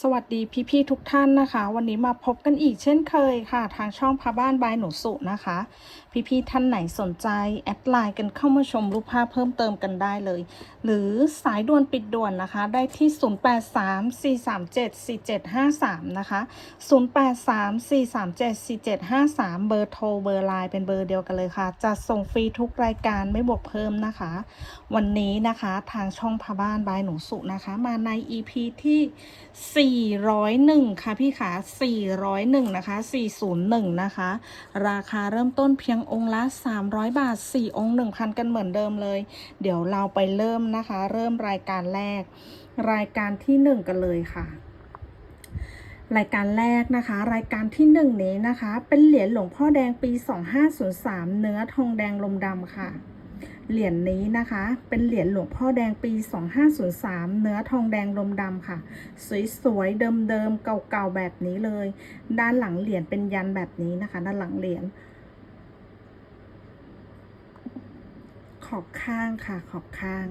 สวัสดีพี่ๆทุกท่านนะคะ วันนี้มาพบกันอีกเช่นเคยค่ะ ทางช่องพาบ้านบายหนูสุนะคะ พี่ๆท่านไหนสนใจ แอดไลน์กันเข้ามาชมรูปภาพเพิ่มเติมกันได้เลย หรือสายด่วนปิดด่วนนะคะ ได้ที่ 0834374753 นะคะ 0834374753 เบอร์โทรเบอร์ไลน์เป็นเบอร์เดียวกันเลยค่ะจะส่งฟรีทุกรายการไม่บวกเพิ่มนะคะ วันนี้นะคะทางช่องพาบ้านบายหนูสุนะคะ มาใน EP ที่401 ค่ะพี่ขา401 นะคะ 401 นะคะ ราคาเริ่มต้นเพียงองค์ละ 300 บาท 4 องค์ 1,000 กันเหมือนเดิมเลย เดี๋ยวเราไปเริ่มนะคะ เริ่มรายการแรก รายการที่ 1 กันเลยค่ะ รายการแรกนะคะ รายการที่ 1 นี้นะคะ เป็นเหรียญหลวงพ่อแดงปี 2503 เนื้อทองแดงลมดำค่ะ เหรียญนี้นะคะ เป็นเหรียญหลวงพ่อแดงปี 2503 เนื้อทองแดงลมดำค่ะ สวยๆ เดิมๆ เก่าๆ แบบนี้เลย ด้านหลังเหรียญเป็นยันแบบนี้นะคะ ด้านหลังเหรียญขอบข้างค่ะ ขอบข้าง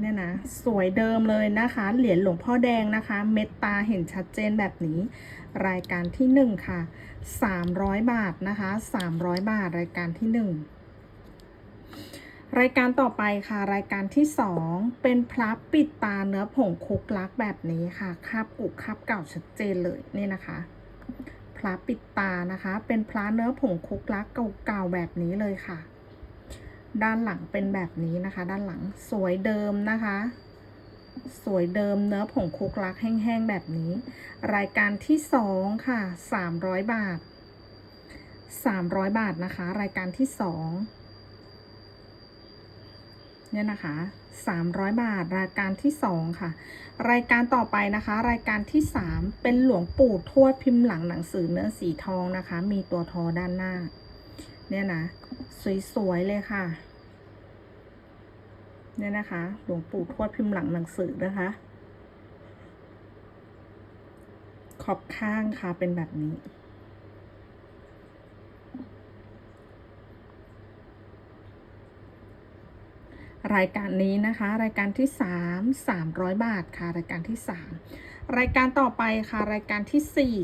เนี่ยนะสวยเดิมเลยนะคะ เหรียญหลวงพ่อแดงนะคะ เม็ดตาเห็นชัดเจนแบบนี้ รายการที่หนึ่งค่ะ 300 บาทนะคะ 300 บาทรายการที่หนึ่ง รายการต่อไปค่ะ รายการที่สองเป็นพระปิดตาเนื้อผงคุกลักแบบนี้ค่ะคาบกุคาบเก่าชัดเจนเลยนี่นะคะพระปิดตานะคะ เป็นพระเนื้อผงคุกลักเก่าๆแบบนี้เลยค่ะ ด้านหลังเป็นแบบนี้นะคะ ด้านหลังสวยเดิมนะคะ สวยเดิมเนื้อผงคุกลักแห้งๆแบบนี้ รายการที่สองค่ะ 300 บาท 300 บาทนะคะ รายการที่สอง เนี่ยนะคะ 300 บาทรายการที่ 2 ค่ะ รายการต่อไปนะคะ รายการที่ 3 เป็นหลวงปู่ทวดพิมพ์หลังหนังสือเนื้อสีทองนะคะ มีตัวทอด้านหน้า เนี่ยนะ สวยๆเลยค่ะ เนี่ยนะคะ หลวงปู่ทวดพิมพ์หลังหนังสือนะคะ ขอบข้างค่ะเป็นแบบนี้ รายการนี้นะคะ รายการที่สามสามร้อยบาทค่ะ รายการที่สามรายการต่อไปค่ะ รายการที่สี่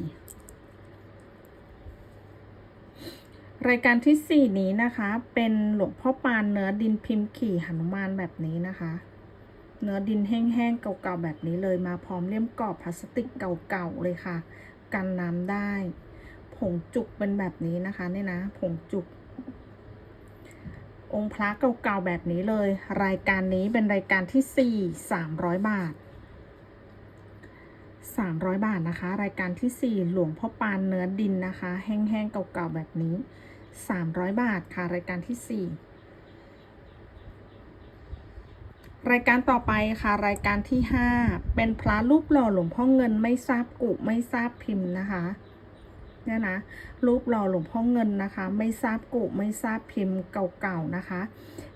รายการที่สี่นี้นะคะ เป็นหลวงพ่อปานเนื้อดินพิมพ์ขี่หนุมานแบบนี้นะคะ เนื้อดินแห้งๆเก่าๆแบบนี้เลยมาพร้อมเลี่ยมกรอบพลาสติกเก่าๆเลยค่ะ กันน้ำได้ ผงจุกเป็นแบบนี้นะคะเนี่ยนะ ผงจุก องค์พระเก่าๆแบบนี้เลย รายการนี้เป็นรายการที่ 4 300 บาท 300 บาทนะคะ รายการที่ 4 หลวงพ่อปานเนื้อดินนะคะ แห้งๆเก่าๆแบบนี้ 300 บาทค่ะ รายการที่ 4 รายการต่อไปค่ะ รายการที่ 5 เป็นพระรูปหล่อหลวงพ่อเงินไม่ทราบกุไม่ทราบพิมพ์นะคะ เนี่ยนะรูปหล่อหลวงพ่อเงินนะคะ ไม่ทราบกุไม่ทราบพิมพ์เก่าๆนะคะ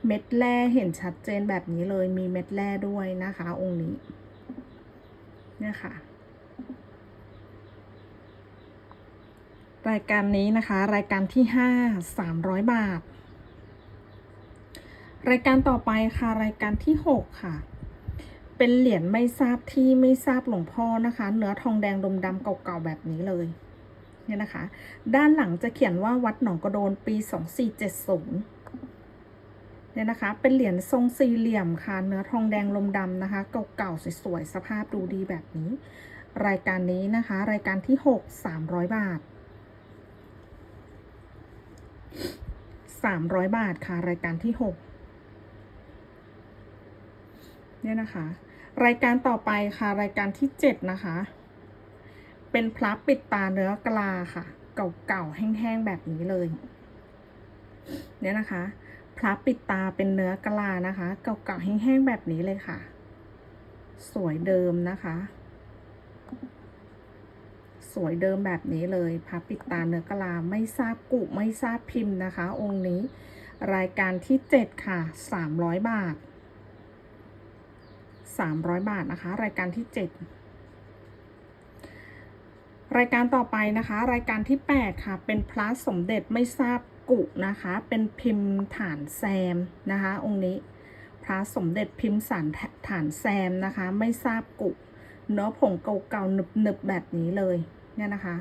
เม็ดแร่เห็นชัดเจนแบบนี้เลยมีเม็ดแร่ด้วยนะคะ องค์นี้เนี่ยค่ะรายการนี้นะคะ รายการที่ห้าสามร้อยบาท รายการต่อไปค่ะ รายการที่หกค่ะ เป็นเหรียญไม่ทราบที่ไม่ทราบหลวงพ่อนะคะ เนื้อทองแดงดมดำเก่าๆแบบนี้เลย เนี่ยนะคะ ด้านหลังจะเขียนว่าวัดหนองกระโดนปี 2470 เนี่ยนะคะ เป็นเหรียญทรงสี่เหลี่ยมค่ะเนื้อทองแดงลมดำนะคะ เก่าๆสวยๆสภาพดูดีแบบนี้ รายการนี้นะคะ รายการที่ 6 300 บาท 300 บาทค่ะ รายการที่ 6 เนี่ยนะคะ รายการต่อไปค่ะ รายการที่ 7 นะคะ เป็นพระปิดตาเนื้อกลาค่ะ เก่าๆแห้งๆแบบนี้เลย เนี่ยนะคะพระปิดตาเป็นเนื้อกลานะคะ เก่าๆแห้งๆแบบนี้เลยค่ะ สวยเดิมนะคะ สวยเดิมแบบนี้เลยพระปิดตาเนื้อกลาไม่ทราบกุไม่ทราบพิมพ์นะคะ องค์นี้ รายการที่7ค่ะ300บาท300บาทนะคะ รายการที่7 รายการต่อไปนะคะ รายการที่ 8 ค่ะ เป็นพระสมเด็จไม่ทราบกุนะคะ เป็นพิมพ์ฐานแซมนะคะ องค์นี้พระสมเด็จพิมพ์สารฐานแซมนะคะ ไม่ทราบกุเนื้อผงเก่าๆหนึบๆแบบนี้เลยเนี่ยนะคะ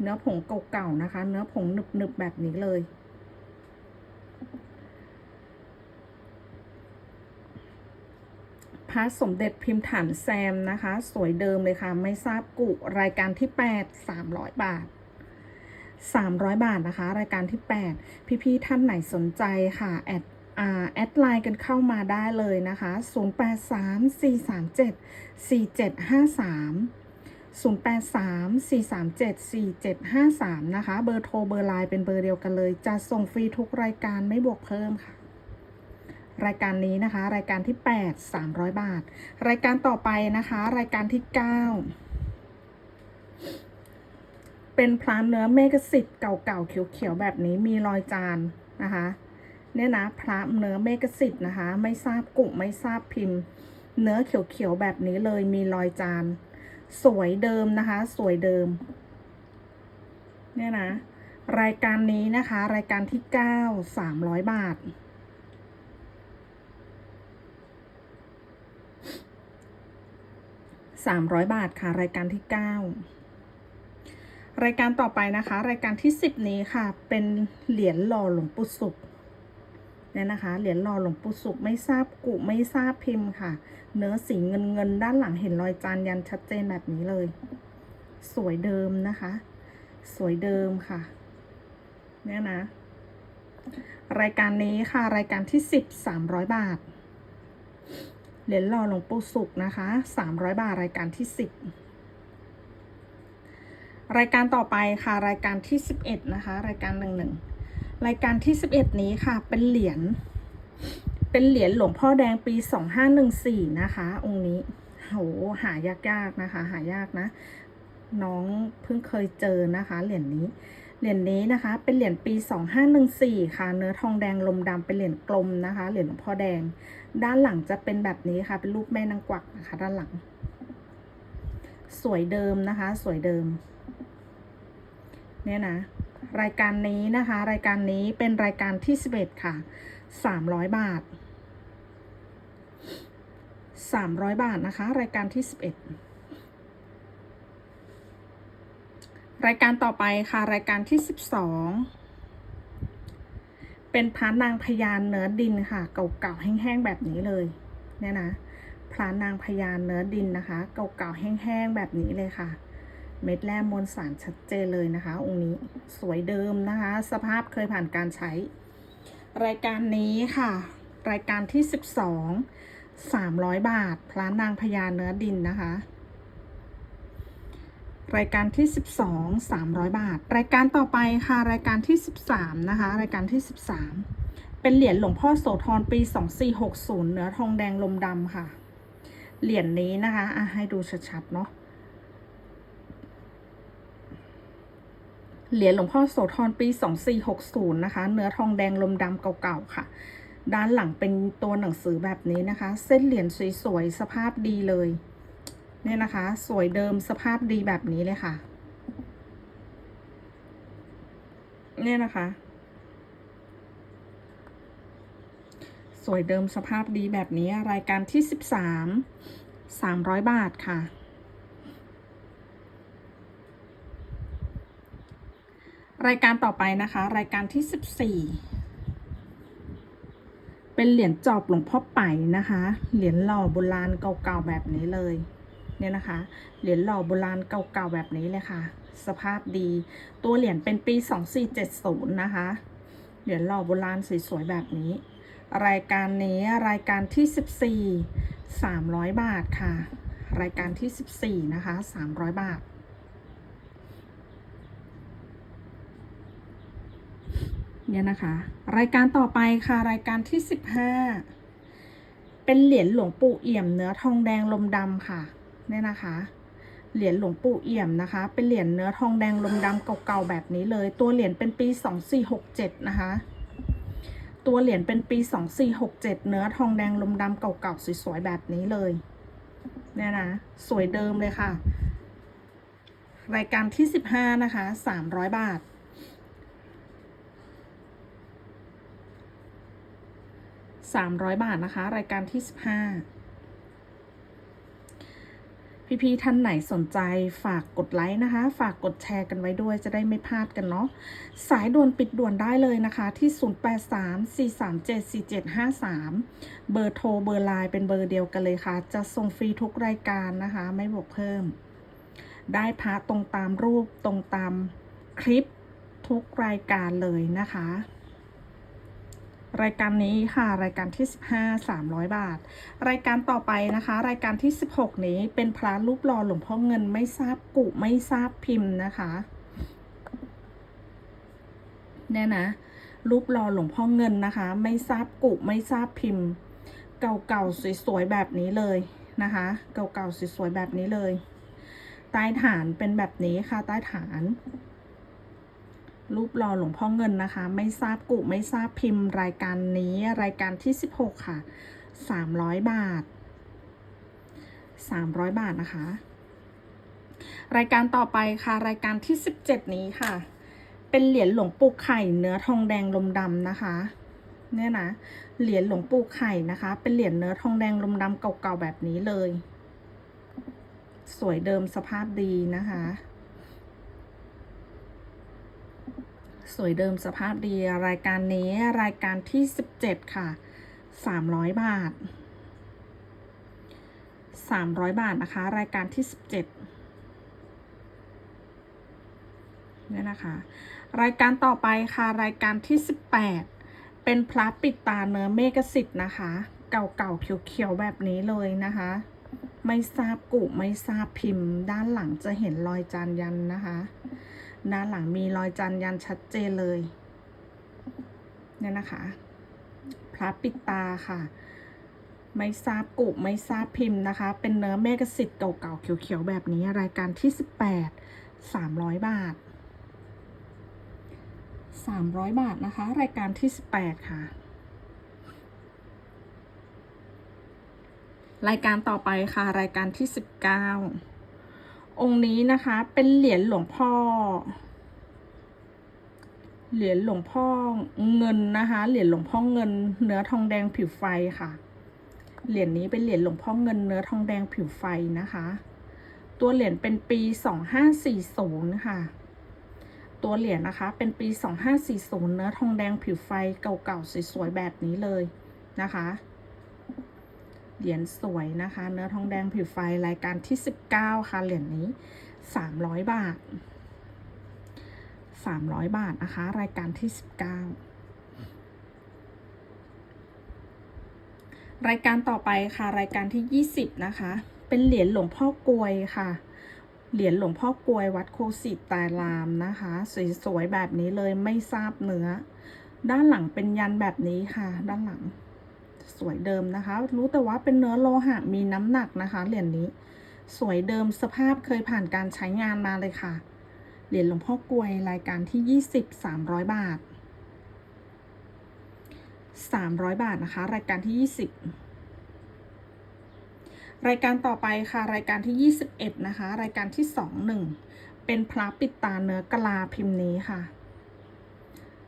เนื้อผงเก่าๆนะคะ เนื้อผงหนึบๆแบบนี้เลย พระสมเด็จพิมพ์ฐานแซมนะคะ สวยเดิมเลยค่ะ ไม่ทราบกุรายการที่ 8 300 บาท 300 บาทนะคะ รายการที่ 8 พี่ๆท่านไหนสนใจค่ะ แอดแอดไลน์กันเข้ามาได้เลยนะคะ 0834374753นะคะ เบอร์โทรเบอร์ไลน์เป็นเบอร์เดียวกันเลย จะส่งฟรีทุกรายการไม่บวกเพิ่มค่ะ รายการนี้นะคะ รายการที่ 8 300 บาท รายการต่อไปนะคะ รายการที่ 9 เป็นพลานเนื้อเมกสิทธิ์เก่าๆเขียวๆแบบนี้มีรอยจานนะคะเนี่ยนะพระเนื้อเมกสิทธิ์นะคะ ไม่ทราบกุไม่ทราบพิมพ์ เนื้อเขียวๆแบบนี้เลยมีรอยจาน สวยเดิมนะคะ สวยเดิม เนี่ยนะ รายการนี้นะคะ รายการที่ 9 300 บาท 300 บาทค่ะ รายการที่ 9 รายการต่อไปนะคะ รายการที่ 10 นี้ค่ะ เป็นเหรียญหล่อหลวงปู่สุขเนี่ยนะคะ เหรียญหล่อหลวงปู่สุขไม่ทราบกุไม่ทราบพิมพ์ค่ะ เนื้อสีเงินเงินด้านหลังเห็นรอยจานยันชัดเจนแบบนี้เลย สวยเดิมนะคะ สวยเดิมค่ะ เนี่ยนะ รายการนี้ค่ะ รายการที่ 10 300 บาท เหรียญหล่อหลวงปู่สุขนะคะ300บาทรายการที่10รายการต่อไปค่ะรายการที่11นะคะ รายการหนึ่งหนึ่งรายการที่11นี้ค่ะ เป็นเหรียญเป็นเหรียญหลวงพ่อแดงปี2514นะคะ องค์นี้โหหายากๆนะคะ หายากนะ น้องเพิ่งเคยเจอนะคะ เหรียญนี้ เหรียญนี้นะคะ เป็นเหรียญปี 2514 ค่ะ เนื้อทองแดงลมดำเป็นเหรียญกลมนะคะ เหรียญหลวงพ่อแดง ด้านหลังจะเป็นแบบนี้ค่ะ เป็นรูปแม่นางกวักนะคะ ด้านหลัง สวยเดิมนะคะ สวยเดิม เนี่ยนะ รายการนี้นะคะ รายการนี้เป็นรายการที่ 11 ค่ะ 300 บาท 300 บาทนะคะ รายการที่ 11 รายการต่อไปค่ะ รายการที่12เป็นพระนางพญานเนื้อดินค่ะ เก่าๆแห้งๆแบบนี้เลยเนี่ยนะพระนางพญานเนื้อดินนะคะ เก่าๆแห้งๆแบบนี้เลยค่ะ เม็ดแร่มวลสารชัดเจนเลยนะคะ องค์นี้สวยเดิมนะคะ สภาพเคยผ่านการใช้ รายการนี้ค่ะ รายการที่12 300บาทพระนางพญาเนื้อดินนะคะ รายการที่ 12 300 บาท รายการต่อไปค่ะ รายการที่ 13 นะคะ รายการที่ 13 เป็นเหรียญหลวงพ่อโสธรปี 2460 เนื้อทองแดงลมดำค่ะ เหรียญนี้นะคะอะให้ดูชัดๆ เนาะเหรียญหลวงพ่อโสธรปี 2460 นะคะ เนื้อทองแดงลมดำเก่าๆ ค่ะ ด้านหลังเป็นตัวหนังสือแบบนี้นะคะ เส้นเหรียญสวยๆ สภาพดีเลย เนี่ยนะคะ สวยเดิมสภาพดีแบบนี้เลยค่ะ เนี่ยนะคะ สวยเดิมสภาพดีแบบนี้รายการที่13 300บาทค่ะ รายการต่อไปนะคะ รายการที่14เป็นเหรียญจอบหลวงพ่อไป่นะคะ เหรียญหล่อโบราณเก่าๆแบบนี้เลย เนี่ยนะคะ เหรียญหล่อโบราณเก่าๆแบบนี้เลยค่ะ สภาพดี ตัวเหรียญเป็นปี 2470 นะคะ เหรียญหล่อโบราณสวยๆแบบนี้ รายการนี้รายการที่ 14 300 บาทค่ะ รายการที่ 14 นะคะ 300 บาทเนี่ยนะคะ รายการต่อไปค่ะ รายการที่ 15 เป็นเหรียญหลวงปู่เอี่ยมเนื้อทองแดงลมดำค่ะ เนี่ยนะคะ เหรียญหลวงปู่เอี่ยมนะคะ เป็นเหรียญเนื้อทองแดงลมดำเก่าๆแบบนี้เลย ตัวเหรียญเป็นปี2467นะคะตัวเหรียญเป็นปี 2467 เนื้อทองแดงลมดำเก่าๆสวยๆแบบนี้เลย เนี่ยนะ สวยเดิมเลยค่ะ รายการที่ 15 นะคะ 300 บาท 300 บาทนะคะ รายการที่ 15 พี่ๆท่านไหนสนใจฝากกดไลค์นะคะ ฝากกดแชร์กันไว้ด้วยจะได้ไม่พลาดกันเนาะสายด่วนปิดด่วนได้เลยนะคะ ที่ 0834374753 เบอร์โทรเบอร์ไลน์เป็นเบอร์เดียวกันเลยค่ะ จะส่งฟรีทุกรายการนะคะ ไม่บวกเพิ่ม ได้พระตรงตามรูปตรงตามคลิปทุกรายการเลยนะคะ รายการนี้ค่ะ รายการที่ 15 300 บาท รายการต่อไปนะคะ รายการที่ 16 นี้เป็นพระรูปหล่อหลวงพ่อเงินไม่ทราบกุไม่ทราบพิมพ์นะคะเนี่ยนะ รูปหล่อหลวงพ่อเงินนะคะ ไม่ทราบกุไม่ทราบพิมพ์ เก่าๆสวยๆแบบนี้เลยนะคะ เก่าๆสวยๆแบบนี้เลย ใต้ฐานเป็นแบบนี้ค่ะ ใต้ฐาน รูปหล่อหลวงพ่อเงินนะคะ ไม่ทราบกุไม่ทราบพิมพ์ รายการนี้รายการที่ 16 ค่ะ 300 บาท 300 บาทนะคะ รายการต่อไปค่ะ รายการที่ 17 นี้ค่ะ เป็นเหรียญหลวงปู่ไข่เนื้อทองแดงลมดำนะคะเนี่ยนะเหรียญหลวงปู่ไข่นะคะ เป็นเหรียญเนื้อทองแดงลมดำเก่าๆแบบนี้เลย สวยเดิมสภาพดีนะคะ สวยเดิมสภาพดีรายการนี้รายการที่ 17 ค่ะ 300 บาท 300 บาทนะคะ รายการที่ 17เนี่ยนะคะ รายการต่อไปค่ะ รายการที่ 18 เป็นพระปิดตาเนื้อเมกสิทธ์นะคะ เก่าๆเขียวๆแบบนี้เลยนะคะ ไม่ทราบกุไม่ทราบพิมพ์ ด้านหลังจะเห็นรอยจานยันนะคะ ด้านหลังมีรอยจานยันชัดเจนเลย เนี่ยนะคะ พระปิดตาค่ะ ไม่ทราบกุไม่ทราบพิมพ์นะคะ เป็นเนื้อเมกสิทธิ์เก่าๆ เขียวๆ แบบนี้รายการที่ 18 300 บาท 300 บาทนะคะ รายการที่ 18 ค่ะ รายการต่อไปค่ะ รายการที่ 19 องค์นี้นะคะ เป็นเหรียญหลวงพ่อ เหรียญหลวงพ่อเงินนะคะ เหรียญหลวงพ่อเงิน เนื้อทองแดงผิวไฟค่ะ เหรียญนี้เป็นเหรียญหลวงพ่อเงินเนื้อทองแดงผิวไฟนะคะ ตัวเหรียญเป็นปี2540ค่ะ ตัวเหรียญนะคะ เป็นปี2540เนื้อทองแดงผิวไฟเก่าๆสวยๆแบบนี้เลยนะคะ เหรียญสวยนะคะ เนื้อทองแดงผิวไฟรายการที่ 19 ค่ะ เหรียญนี้ 300 บาท 300 บาทนะคะ รายการที่ 19 รายการต่อไปค่ะ รายการที่ 20 นะคะ เป็นเหรียญหลวงพ่อกลวยค่ะ เหรียญหลวงพ่อกลวยวัดโคสิตตารามนะคะ สวยๆแบบนี้เลยไม่ทราบเนื้อ ด้านหลังเป็นยันแบบนี้ค่ะ ด้านหลัง สวยเดิมนะคะ รู้แต่ว่าเป็นเนื้อโลหะมีน้ำหนักนะคะ เหรียญนี้ สวยเดิมสภาพเคยผ่านการใช้งานมาเลยค่ะ เหรียญหลวงพ่อกลวยรายการที่ 20 300 บาท 300 บาทนะคะ รายการที่ 20 รายการต่อไปค่ะ รายการที่ 21 นะคะ รายการที่ 21 เป็นพระปิดตาเนื้อกะลาพิมพ์นี้ค่ะ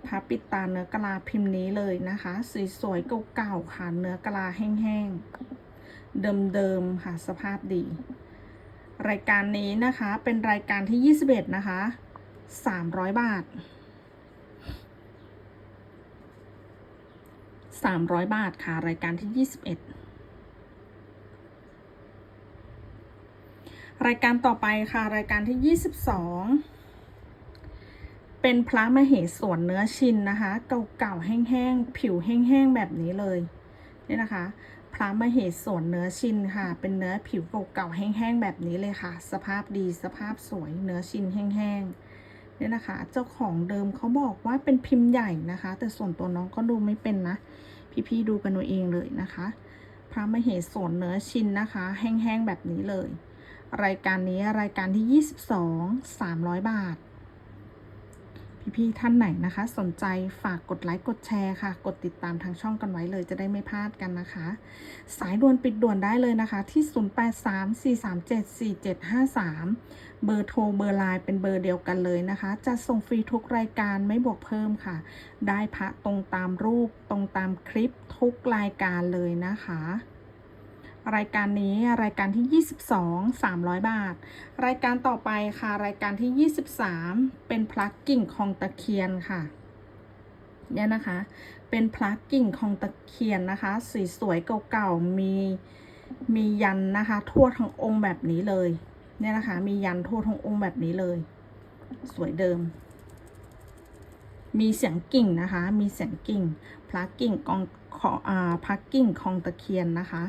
พระปิดตาเนื้อกะลาพิมพ์นี้เลยนะคะ สวยๆเก่าๆค่ะ เนื้อกะลาแห้งๆ เดิมๆ ค่ะ สภาพดี รายการนี้นะคะเป็นรายการที่ 21 นะคะ 300 บาท 300 บาทค่ะ รายการที่ 21รายการต่อไปค่ะ รายการที่ 22 เป็นพระมเหสวนเนื้อชินนะคะ เก่าๆแห้งๆผิวแห้งๆแบบนี้เลยนี่นะคะ พระมเหสวนเนื้อชินค่ะ เป็นเนื้อผิวเก่าๆแห้งๆแบบนี้เลยค่ะ สภาพดีสภาพสวยเนื้อชินแห้งๆนี่นะคะ เจ้าของเดิมเขาบอกว่าเป็นพิมพ์ใหญ่นะคะ แต่ส่วนตัวน้องก็ดูไม่เป็นนะพี่ๆดูกันเอาเองเลยนะคะ พระมเหสวนเนื้อชินนะคะ แห้งๆแบบนี้เลย รายการนี้รายการที่ 22 300 บาท พี่ๆท่านไหนนะคะ สนใจฝากกดไลค์กดแชร์ค่ะ กดติดตามทางช่องกันไว้เลยจะได้ไม่พลาดกันนะคะ สายด่วนปิดด่วนได้เลยนะคะ ที่ 0834374753 เบอร์โทรเบอร์ไลน์เป็นเบอร์เดียวกันเลยนะคะ จะส่งฟรีทุกรายการไม่บวกเพิ่มค่ะ ได้พระตรงตามรูปตรงตามคลิปทุกรายการเลยนะคะ รายการนี้รายการที่ 22 300 บาท รายการต่อไปค่ะ รายการที่ 23 เป็นพลักกิ่งของตะเคียนค่ะเนี่ยนะคะ เป็นพลักกิ่งของตะเคียนนะคะ สีสวยเก่าๆมีมียันนะคะ ทั่วทั้งองค์แบบนี้เลยเนี่ยนะคะ มียันทั่วทั้งองค์แบบนี้เลย สวยเดิม มีเสียงกิ่งนะคะ มีเสียงกิ่งพลักกิ่งกองขออ่าพลักกิ่งของตะเคียนนะคะ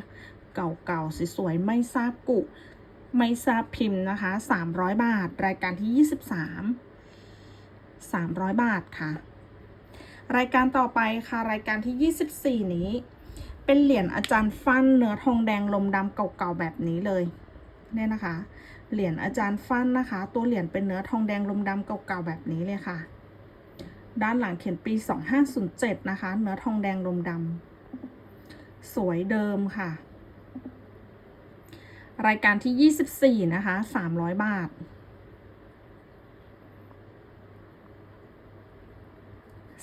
เก่าๆสวยๆไม่ทราบกุ ไม่ทราบพิมพ์นะคะ 300 บาท รายการที่ 23 300 บาทค่ะ รายการต่อไปค่ะ รายการที่ 24 นี้ เป็นเหรียญอาจารย์ฟันเนื้อทองแดงลมดำเก่าๆแบบนี้เลยเนี่ยนะคะ เหรียญอาจารย์ฟันนะคะ ตัวเหรียญเป็นเนื้อทองแดงลมดำเก่าๆแบบนี้เลยค่ะ ด้านหลังเขียนปี 2507 นะคะ เนื้อทองแดงลมดำสวยเดิมค่ะ รายการที่ 24 นะคะ 300 บาท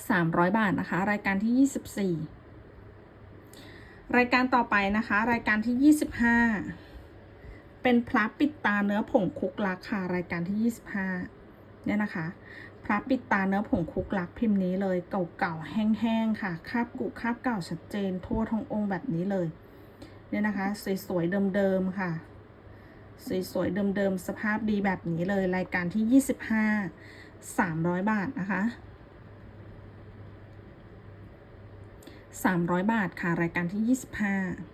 300 บาทนะคะ รายการที่ 24 รายการต่อไปนะคะ รายการที่ 25 เป็นพระปิดตาเนื้อผงคุกลักค่ะ รายการที่ 25 เนี่ยนะคะ พระปิดตาเนื้อผงคุกลักพิมพ์นี้เลย เก่าๆ แห้งๆ ค่ะ คาบกุคาบเก่าชัดเจน ทั่วทั้งองค์แบบนี้เลย เนี่ยนะคะ สวยๆเดิมๆค่ะ สวยๆเดิมๆสภาพดีแบบนี้เลยรายการที่ 25 300 บาทนะคะ 300 บาทค่ะ รายการที่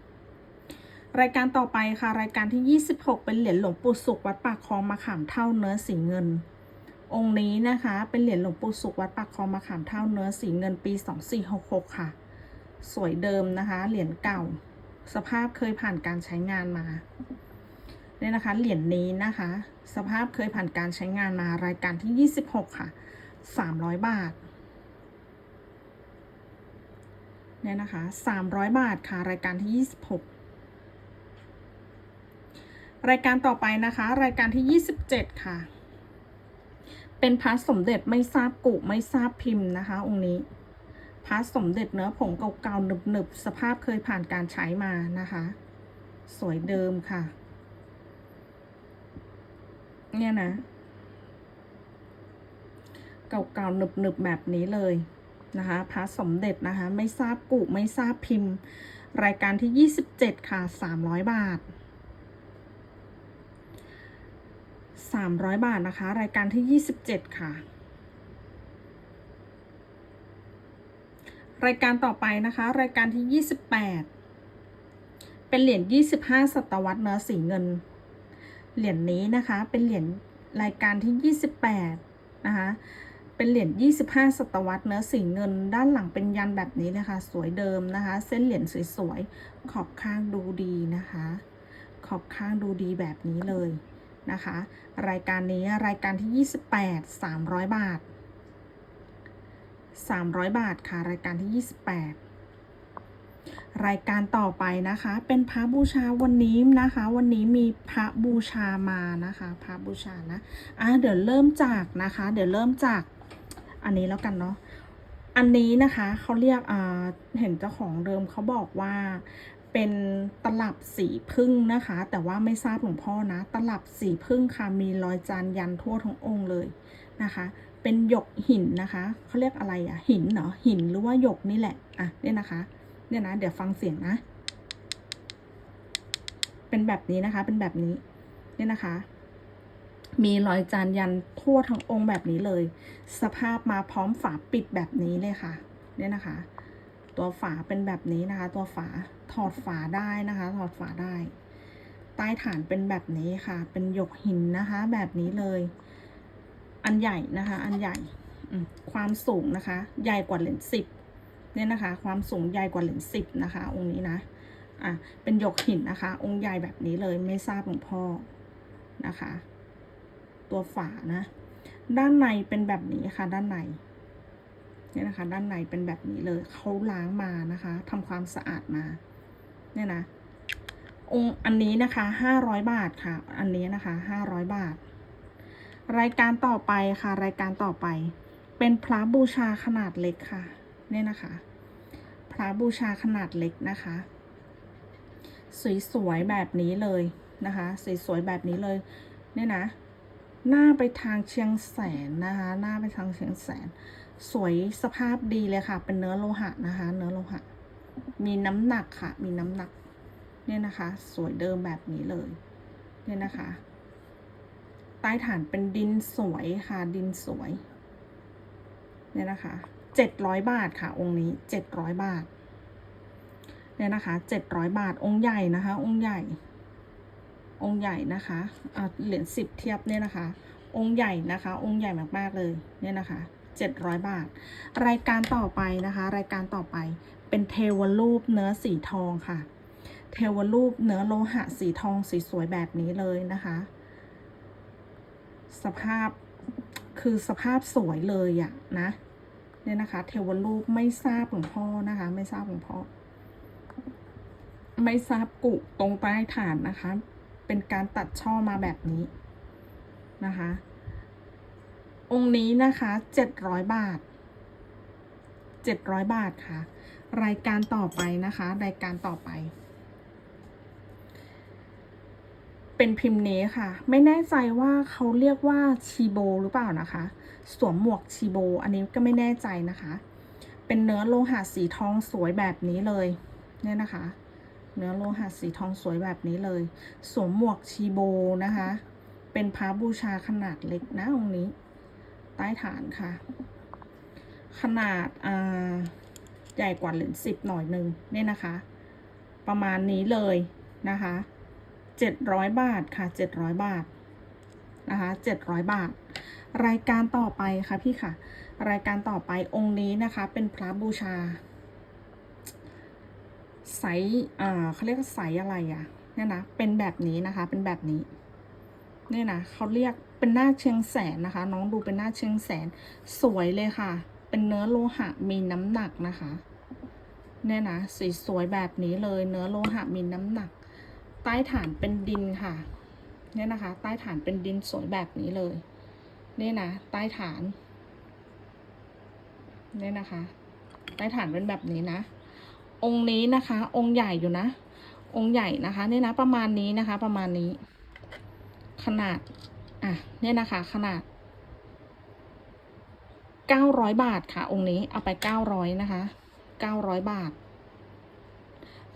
25 รายการต่อไปค่ะ รายการที่ 26 เป็นเหรียญหลวงปู่สุขวัดปากคลองมะขามเท่าเนื้อสีเงินองค์นี้นะคะเป็นเหรียญหลวงปู่สุขวัดปากคลองมะขามเท่าเนื้อสีเงินปี 2466 ค่ะ สวยเดิมนะคะ เหรียญเก่า สภาพเคยผ่านการใช้งานมาเนี่ยนะคะ เหรียญนี้นะคะ สภาพเคยผ่านการใช้งานมารายการที่ 26 ค่ะ 300 บาทเนี่ยนะคะ 300 บาทค่ะ รายการที่ 26 รายการต่อไปนะคะ รายการที่ 27 ค่ะ เป็นพระสมเด็จไม่ทราบกุไม่ทราบพิมพ์นะคะ องค์นี้ พระสมเด็จเนื้อผงเก่าๆหนึบๆ สภาพเคยผ่านการใช้มานะคะ สวยเดิมค่ะ เนี่ยนะ เก่าๆหนึบๆ แบบนี้เลยนะคะพระสมเด็จนะคะ ไม่ทราบกุไม่ทราบพิมพ์ รายการที่ 27 ค่ะ 300 บาท 300 บาทนะคะ รายการที่ 27 ค่ะ รายการต่อไปนะคะ รายการที่ 28 เป็นเหรียญ25 ศตวรรษเนื้อสีเงิน เหรียญนี้นะคะ เป็นเหรียญรายการที่ 28 นะคะ เป็นเหรียญ25 ศตวรรษเนื้อสีเงิน ด้านหลังเป็นยันแบบนี้เลยค่ะ สวยเดิมนะคะ เส้นเหรียญสวยๆ ขอบข้างดูดีนะคะ ขอบข้างดูดีแบบนี้เลยนะคะ รายการนี้รายการที่ 28 300 บาท 300 บาทค่ะ รายการที่ 28 รายการต่อไปนะคะ เป็นพระบูชาวันนี้นะคะ วันนี้มีพระบูชามานะคะพระบูชานะอะเดี๋ยวเริ่มจากนะคะ เดี๋ยวเริ่มจากอันนี้แล้วกันเนาะอันนี้นะคะเขาเรียกอ่าเห็นเจ้าของเดิมเขาบอกว่าเป็นตลับสีพึ่งนะคะ แต่ว่าไม่ทราบหลวงพ่อนะ ตลับสีพึ่งค่ะมีรอยจานยันทั่วทั้งองค์เลยนะคะ เป็นหยกหินนะคะเขาเรียกอะไรอะหินเหรอหินหรือว่าหยกนี่แหละอะเนี่ยนะคะเนี่ยนะเดี๋ยวฟังเสียงนะ เป็นแบบนี้นะคะ เป็นแบบนี้เนี่ยนะคะ มีรอยจานยันทั่วทั้งองค์แบบนี้เลย สภาพมาพร้อมฝาปิดแบบนี้เลยค่ะ เนี่ยนะคะ ตัวฝาเป็นแบบนี้นะคะ ตัวฝาถอดฝาได้นะคะ ถอดฝาได้ ใต้ฐานเป็นแบบนี้ค่ะ เป็นหยกหินนะคะ แบบนี้เลย อันใหญ่นะคะ อันใหญ่ความสูงนะคะ ใหญ่กว่าเหรียญสิบเนี่ยนะคะ ความสูงใหญ่กว่าเหรียญสิบนะคะ องค์นี้นะอะเป็นหยกหินนะคะ องค์ใหญ่แบบนี้เลยไม่ทราบหลวงพ่อนะคะ ตัวฝานะ ด้านในเป็นแบบนี้ค่ะ ด้านในเนี่ยนะคะ ด้านในเป็นแบบนี้เลยเขาล้างมานะคะทำความสะอาดมา เนี่ยนะองค์อันนี้นะคะห้าร้อยบาทค่ะ อันนี้นะคะห้าร้อยบาท รายการต่อไปค่ะ รายการต่อไป เป็นพระบูชาขนาดเล็กค่ะ เนี่ยนะคะ พระบูชาขนาดเล็กนะคะ สวยๆแบบนี้เลยนะคะ สวยๆแบบนี้เลย เนี่ยนะ หน้าไปทางเชียงแสนนะคะ หน้าไปทางเชียงแสน สวยสภาพดีเลยค่ะ เป็นเนื้อโลหะนะคะ เนื้อโลหะ มีน้ำหนักค่ะ มีน้ำหนัก เนี่ยนะคะ สวยเดิมแบบนี้เลย เนี่ยนะคะ ใต้ฐานเป็นดินสวยค่ะ ดินสวย เนี่ยนะคะเจ็ดร้อยบาทค่ะ องค์นี้เจ็ดร้อยบาท เนี่ยนะคะเจ็ดร้อยบาท องค์ใหญ่นะคะ องค์ใหญ่ องค์ใหญ่นะคะอ่าเหรียญสิบเทียบเนี่ยนะคะ องค์ใหญ่นะคะ องค์ใหญ่มากๆเลย เนี่ยนะคะเจ็ดร้อยบาท รายการต่อไปนะคะ รายการต่อไปเป็นเทวรูปเนื้อสีทองค่ะ เทวรูปเนื้อโลหะสีทองสีสวยแบบนี้เลยนะคะ สภาพคือสภาพสวยเลยอะนะเนี่ยนะคะ เทวรูปไม่ทราบหลวงพ่อนะคะ ไม่ทราบหลวงพ่อไม่ทราบกุตรงใต้ฐานนะคะ เป็นการตัดช่อมาแบบนี้นะคะ องค์นี้นะคะเจ็ดร้อยบาทเจ็ดร้อยบาทค่ะ รายการต่อไปนะคะ รายการต่อไป เป็นพิมพ์นี้ค่ะ ไม่แน่ใจว่าเขาเรียกว่าชีโบหรือเปล่านะคะ สวมหมวกชีโบ อันนี้ก็ไม่แน่ใจนะคะ เป็นเนื้อโลหะสีทองสวยแบบนี้เลย เนี่ยนะคะ เนื้อโลหะสีทองสวยแบบนี้เลย สวมหมวกชีโบนะคะ เป็นพระบูชาขนาดเล็กนะองค์นี้ ใต้ฐานค่ะ ขนาดอ่าใหญ่กว่าเหรียญสิบหน่อยนึงเนี่ยนะคะ ประมาณนี้เลยนะคะ เจ็ดร้อยบาทค่ะเจ็ดร้อยบาทนะคะเจ็ดร้อยบาท รายการต่อไปค่ะพี่ค่ะ รายการต่อไปองค์นี้นะคะ เป็นพระบูชาไซส์อ่าเขาเรียกว่าไซส์อะไรอะเนี่ยนะเป็นแบบนี้นะคะ เป็นแบบนี้เนี่ยนะเขาเรียกเป็นหน้าเชียงแสนนะคะ น้องดูเป็นหน้าเชียงแสนสวยเลยค่ะ เป็นเนื้อโลหะมีน้ำหนักนะคะเนี่ยนะสีสวยแบบนี้เลยเนื้อโลหะมีน้ำหนัก ใต้ฐานเป็นดินค่ะ เนี่ยนะคะ ใต้ฐานเป็นดินสวยแบบนี้เลยเนี่ยนะ ใต้ฐาน เนี่ยนะคะ ใต้ฐานเป็นแบบนี้นะ องค์นี้นะคะ องค์ใหญ่อยู่นะ องค์ใหญ่นะคะ เนี่ยนะ ประมาณนี้นะคะ ประมาณนี้ ขนาด อะ เนี่ยนะคะ ขนาดเก้าร้อยบาทค่ะ องค์นี้เอาไปเก้าร้อยนะคะเก้าร้อยบาท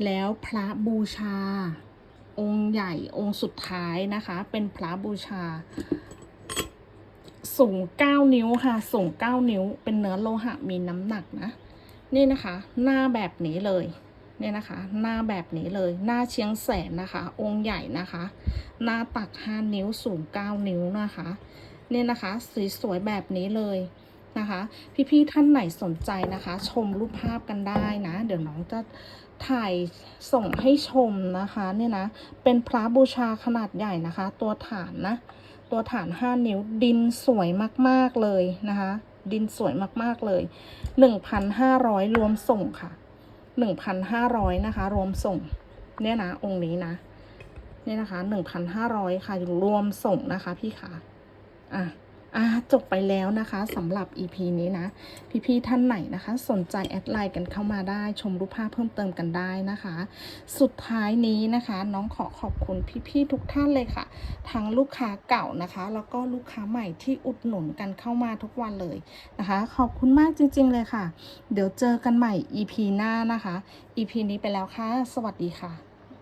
แล้วพระบูชา องค์ใหญ่องค์สุดท้ายนะคะ เป็นพระบูชา สูงเก้านิ้วค่ะ สูงเก้านิ้ว เป็นเนื้อโลหะมีน้ำหนักนะ นี่นะคะ หน้าแบบนี้เลย เนี่ยนะคะ หน้าแบบนี้เลย หน้าเชียงแสนนะคะ องค์ใหญ่นะคะ หน้าตักห้านิ้ว สูงเก้านิ้วนะคะ เนี่ยนะคะ สวยๆแบบนี้เลยนะคะ พี่ๆท่านไหนสนใจนะคะ ชมรูปภาพกันได้นะ เดี๋ยวน้องจะ ถ่ายส่งให้ชมนะคะเนี่ยนะ เป็นพระบูชาขนาดใหญ่นะคะ ตัวฐานนะ ตัวฐาน5นิ้วดินสวยมากๆเลยนะคะ ดินสวยมากๆเลย1,500รวมส่งค่ะ1,500นะคะ รวมส่ง เนี่ยนะ องค์นี้นะ เนี่ยนะคะ1,500ค่ะรวมส่งนะคะพี่คะอะ อ่าจบไปแล้วนะคะสำหรับ EP นี้นะ พี่ๆท่านไหนนะคะ สนใจแอดไลน์กันเข้ามาได้ ชมรูปภาพเพิ่มเติมกันได้นะคะ สุดท้ายนี้นะคะ น้องขอขอบคุณพี่ๆทุกท่านเลยค่ะ ทั้งลูกค้าเก่านะคะ แล้วก็ลูกค้าใหม่ที่อุดหนุนกันเข้ามาทุกวันเลยนะคะ ขอบคุณมากจริง ๆ เลยค่ะ เดี๋ยวเจอกันใหม่ EP หน้านะคะ EP นี้ไปแล้วค่ะ สวัสดีค่ะ